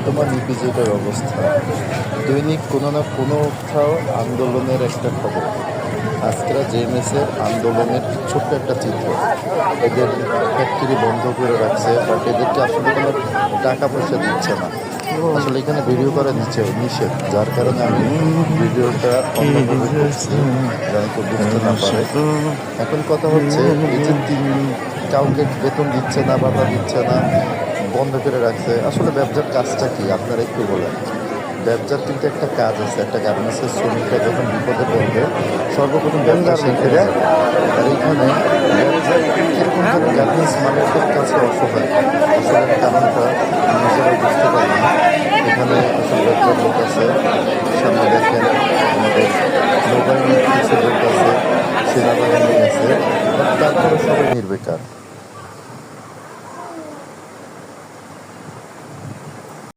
বর্তমান ইপিজেডের অবস্থা। দৈনিক কোনো না কোনোটাও আন্দোলনের একটা খবর। আজকেরা জেএমএসের আন্দোলনের ছোট্ট একটা চিত্র। এদের ফ্যাক্টরি বন্ধ করে রাখছে, বাট এদেরকে আসলে কোনো টাকা পয়সা দিচ্ছে না। আসলে এখানে ভিডিও করা নিচ্ছে নিষেধ। যার কারণে আমি ভিডিওটা অন্যভাবে করছি। বুঝতে না পারে। এখন কথা হচ্ছে, এই যে তিন কাউকে বেতন দিচ্ছে না বাধা দিচ্ছে না বন্ধ করে রাখছে। আসলে ব্যবসার কাজটা কি? আপনারা একটু বলেন। ব্যবসার কিন্তু একটা কাজ আছে একটা গার্মেন্টসের শ্রমিকরা যখন বিপদে পড়বে সর্বপ্রথম ব্যবসা শিখে আর এখানে কীরকম গার্মেন্টস মালিকের কাছে অসহায়? আসলে কারণটা নিজেরা বুঝতে পারি না। এখানে আসলে ব্যবসার লোক আছে সামনে দেখেন আমাদের মোবাইল কিছু লোক আছে সেনাবাহিনী আছে তারপরে সবাই নির্বেকার।